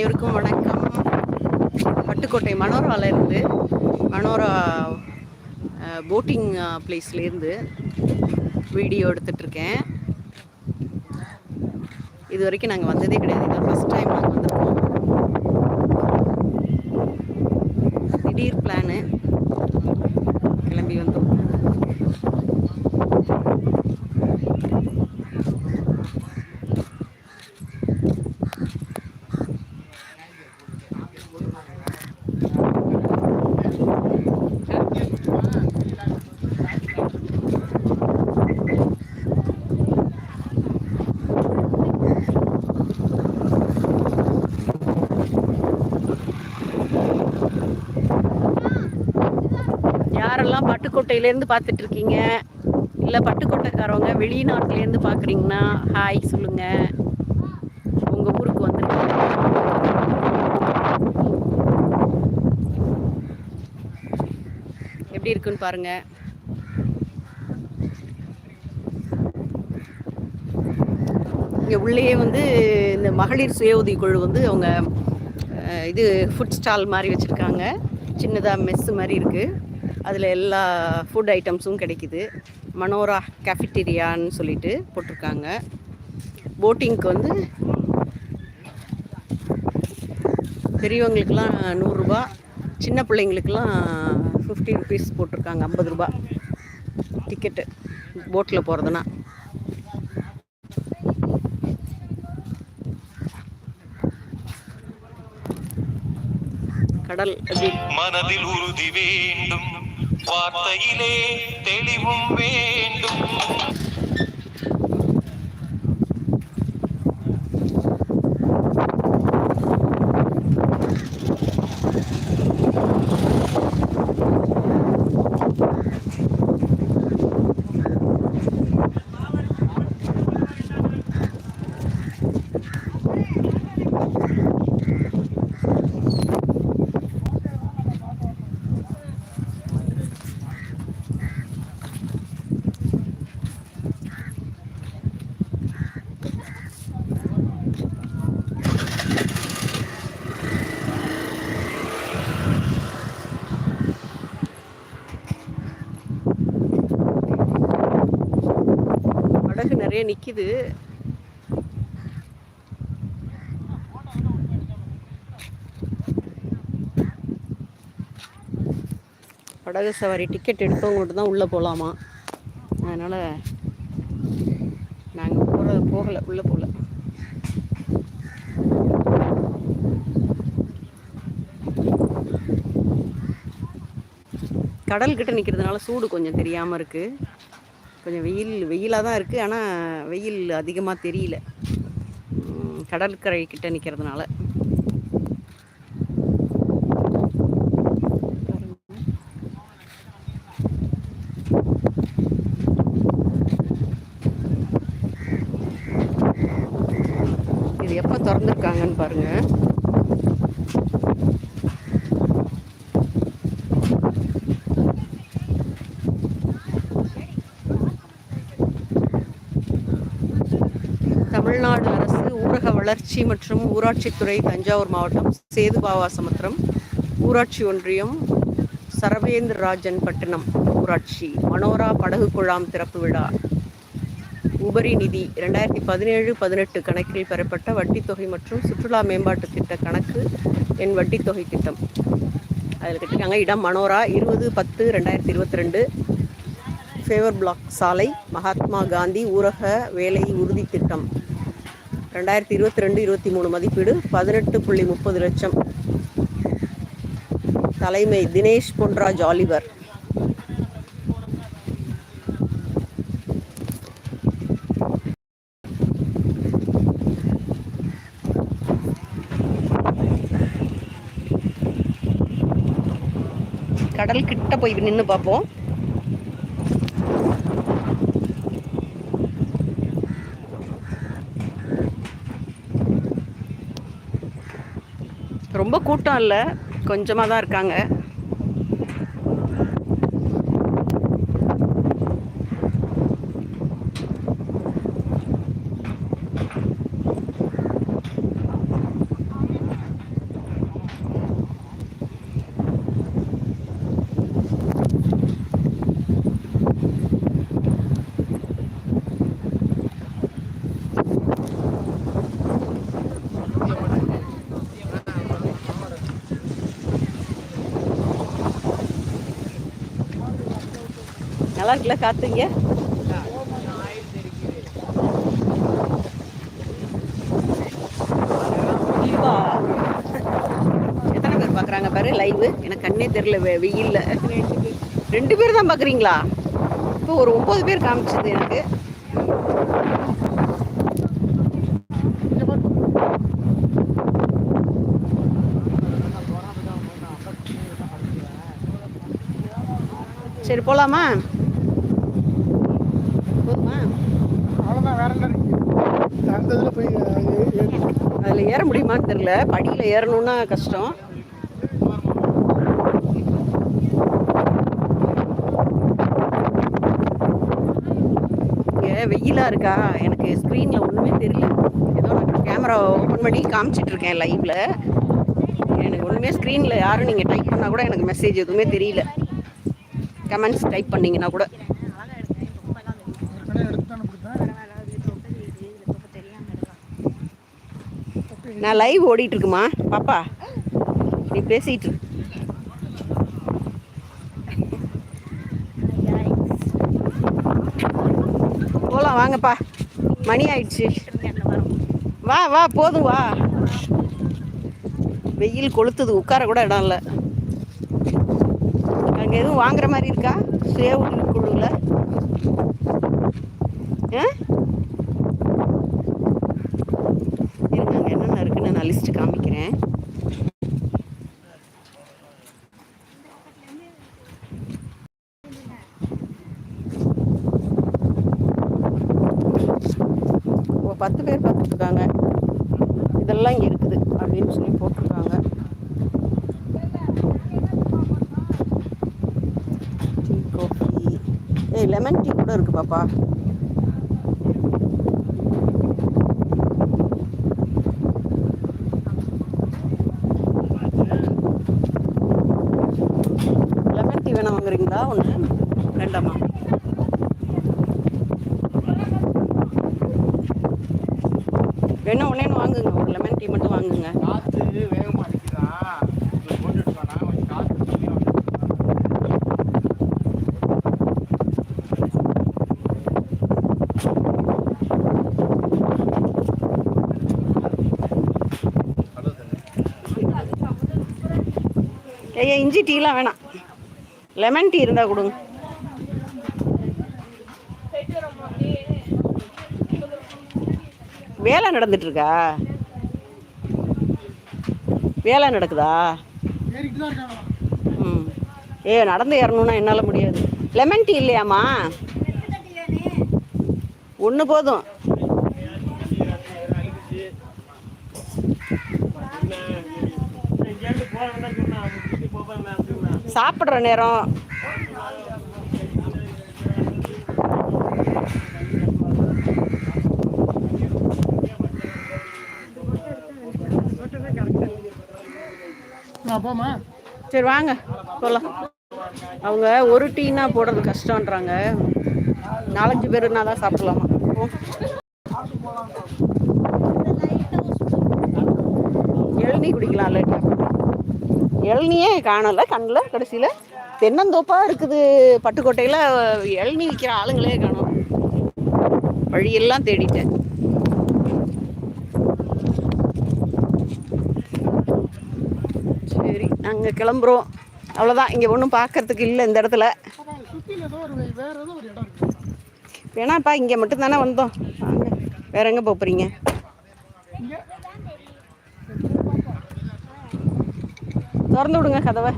அனைவருக்கும் வணக்கம். பட்டுக்கோட்டை மனோராவிலேருந்து மனோரா போட்டிங் பிளேஸ்லேருந்து வீடியோ எடுத்துட்ருக்கேன். இது வரைக்கும் நாங்கள் வந்ததே கிடையாது. இதான் ஃபஸ்ட் டைம் நாங்கள் வந்திருக்கோம். திடீர் பிளானு கிளம்பி வந்தோம் யாரெல்லாம் பட்டுக்கோட்டையிலேருந்து பார்த்துட்டு இருக்கீங்க இல்லை பட்டுக்கோட்டைக்காரவங்க வெளிநாட்டிலேருந்து பார்க்குறீங்கன்னா ஹாய் சொல்லுங்கள் உங்கள் ஊருக்கு வந்துருக்கீங்க எப்படி இருக்குன்னு பாருங்கள் இங்கே உள்ளேயே வந்து இந்த மகளிர் சுய உதவி குழு வந்து அவங்க இது ஃபுட் ஸ்டால் மாதிரி வச்சுருக்காங்க. சின்னதாக மெஸ்ஸு மாதிரி இருக்குது அதில் எல்லா ஃபுட் ஐட்டம்ஸும் கிடைக்குது. மனோரா கேஃபிட்டீரியான்னு சொல்லிட்டு போட்டிருக்காங்க. போட்டிங்க்கு வந்து பெரியவங்களுக்கெலாம் நூறுரூபா சின்ன பிள்ளைங்களுக்கெலாம் ஃபிஃப்டி ருபீஸ் போட்டிருக்காங்க ஐம்பது ரூபா. டிக்கெட்டு போட்டில் போகிறதுனா கடல் மனதில் உறுதி வேண்டும். வார்த்தையிலே தெளிவும் வேண்டும். அப்படியே நிற்கிது படகு சவாரி டிக்கெட் எடுத்தவங்க மட்டும் தான் உள்ளே போகலாமா அதனால் நாங்கள் போகிறது போகலை உள்ளே போகல கடல்கிட்ட நிற்கிறதுனால சூடு கொஞ்சம் தெரியாமல் இருக்குது கொஞ்சம் வெயில் வெயிலாக தான் இருக்குது ஆனால் வெயில் அதிகமாக தெரியல. கடற்கரை கிட்ட நிற்கிறதுனால இது எப்போ திறந்துருக்காங்கன்னு பாருங்கள் தமிழ்நாடு அரசு ஊரக வளர்ச்சி மற்றும் ஊராட்சித்துறை தஞ்சாவூர் மாவட்டம் சேதுபாவாசமுத்திரம் ஊராட்சி ஒன்றியம் சரவேந்திரராஜன் பட்டினம் ஊராட்சி மனோரா படகு குழாம் திறப்பு விழா. உபரி நிதி ரெண்டாயிரத்தி பதினேழு பதினெட்டு கணக்கில் பெறப்பட்ட வட்டித் தொகை மற்றும் சுற்றுலா மேம்பாட்டு திட்ட கணக்கு என் வட்டித்தொகை திட்டம். அதில் கட்டிருக்காங்க இடம் மனோரா இருபது பத்து ரெண்டாயிரத்தி இருபத்தி ரெண்டு ஃபேவர் பிளாக் சாலை மகாத்மா காந்தி ஊரக வேலை உறுதி திட்டம். ரெண்டாயிரத்தி இருபத்தி ரெண்டு இருபத்தி மூணு மதிப்பீடு பதினெட்டு புள்ளி முப்பது லட்சம். தலைமை தினேஷ் பொன்ராஜ் ஆலிவர். கடல் கிட்ட போய் நின்று பார்ப்போம். ரொம்ப கூட்டம் இல்லை. கொஞ்சமாக தான் இருக்காங்க. நல்லா இருக்குல்ல காத்துங்க. எத்தனை பேர் பார்க்குறாங்க பாரு லைவ் எனக்கு கண்ணே தெரில வெயில்ல. ரெண்டு பேர் தான் பார்க்குறீங்களா இப்போ ஒரு ஒம்பது பேர் காமிச்சது எனக்கு. சரி போலாமா? போதுமா? அவ்வளோதான் வேற என்ன அந்த இதில் போய் அதில் ஏற முடியுமான்னு தெரியல. படியில் ஏறணும்னா கஷ்டம். வெயிலாக இருக்கா? எனக்கு ஸ்க்ரீனில் ஒன்றுமே தெரியல. ஏதோ நான் கேமரா ஓப்பன் பண்ணி காமிச்சிட்டு இருக்கேன் லைவில் எனக்கு ஒன்றுமே ஸ்க்ரீனில் யாரும் நீங்கள் டைப் பண்ணால் கூட எனக்கு மெசேஜ் எதுவுமே தெரியல. கமெண்ட்ஸ் டைப் பண்ணீங்கன்னா கூட. நான் லைவ் ஓடிட்டு இருக்குமா பாப்பா நீ பேசிட்டு இரு. போலாம் வாங்கப்பா. மணி ஆயிடுச்சு. வா வா போதும் வா. வெயில் கொளுத்துது உட்கார கூட இடம் இல்லை. அங்கே எதுவும் வாங்குற மாதிரி இருக்கா? சேவ் உதவி குழுவில் ஆ இருங்க அங்கே என்னென்ன இருக்குன்னு நான் லிஸ்ட் காமிக்கிறேன். இப்போ பத்து பேர் பார்த்துட்ருக்காங்க. இதெல்லாம் இங்கே இருக்குது அப்படின்னு சொல்லி போட்டிருக்காங்க. டீ காஃபி ஏய் லெமன் டீ கூட இருக்குது பாப்பா லெமன் டீ வாங்குறீங்களா ஒன்று ரெண்டாமா வேணா ஒன்னே வாங்குங்க. ஒரு லெமன் டீ மட்டும் வாங்குங்க. காற்று கம்மியாக வந்து ஐயா இஞ்சி டீலாம் வேணாம். லெமன் டீ இருந்தால் கொடுங்க. வேலை நடந்துட்டுருக்கா? வேலை நடக்குதா? ம். ஏ நடந்து ஏறணும்னா என்னால் முடியாது. லெமன் டீ இல்லையாம்மா? ஒன்று போதும். சாப்பிட்ற நேரம். சரி வாங்க. போகலாம் அவங்க ஒரு டீனா போடுறது கஷ்டன்றாங்க நாலஞ்சு பேருனா தான் சாப்பிடலாமா. இளநீ குடிக்கலாம் இல்லாட்டி இளநியே காணலை கண்ணில் கடைசியில் தென்னந்தோப்பாக இருக்குது பட்டுக்கோட்டையில். இளநீ விற்கிற ஆளுங்களே காணோம். வழியெல்லாம் தேடிட்டேன். சரி நாங்கள் கிளம்புறோம். அவ்வளோதான் இங்கே ஒன்றும் பார்க்கறதுக்கு இல்லை இந்த இடத்துல. ஒரு இடம் வேணாப்பா இங்கே மட்டும் தானே வந்தோம். வாங்க வேற எங்கே போகிறீங்க திறந்து விடுங்க கதவை.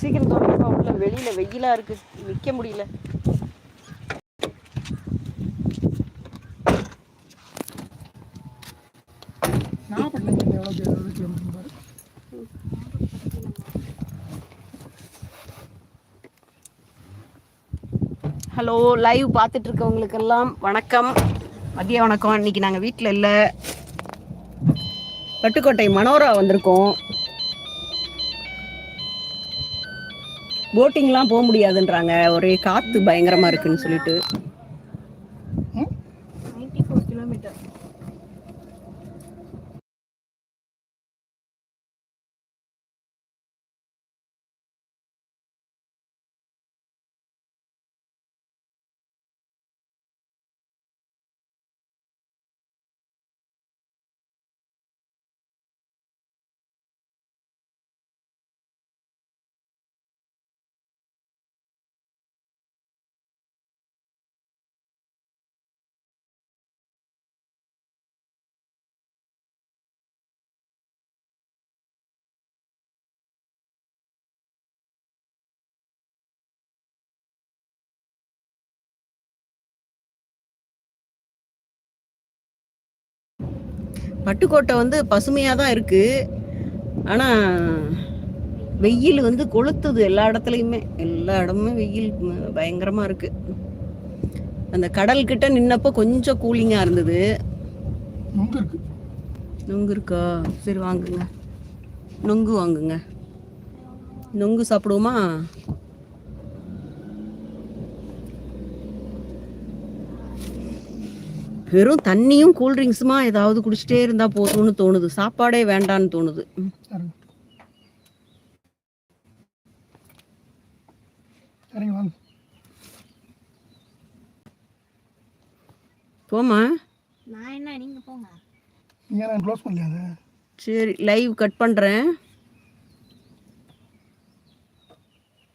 சீக்கிரம் திறந்துப்பா உள்ள வெளியில் வெயிலாக இருக்குது நிற்க முடியல. ஹலோ லைவ் பார்த்துட்டு இருக்கவங்களுக்கெல்லாம் வணக்கம். மதிய வணக்கம். இன்னைக்கு நாங்கள் வீட்டில் இல்லை. பட்டுக்கோட்டை மனோரா வந்திருக்கோம். போட்டிங்லாம் போக முடியாதுன்றாங்க. ஒரே காற்று பயங்கரமாக இருக்குன்னு சொல்லிட்டு. பட்டுக்கோட்டை வந்து பசுமையாக தான் இருக்கு. ஆனால் வெயில் வந்து கொளுத்துது எல்லா இடத்துலையுமே. எல்லா இடமுமே வெயில் ம- பயங்கரமா இருக்கு. அந்த கடல் கிட்ட நின்னப்போ கொஞ்சம் கூலிங்காக இருந்தது. நொங்கு இருக்கா? சரி வாங்குங்க. நொங்கு வாங்குங்க. நொங்கு சாப்பிடுவோமா? வெறும் தண்ணியும் கூல்ட்ரிங்க்ஸுமா ஏதாவது குடிச்சிட்டே இருந்தா போதும்னு தோணுது. சாப்பாடே வேண்டான்னு தோணுது. போமா நான் என்ன நீங்க போங்க. சரி லைவ் கட் பண்றேன்.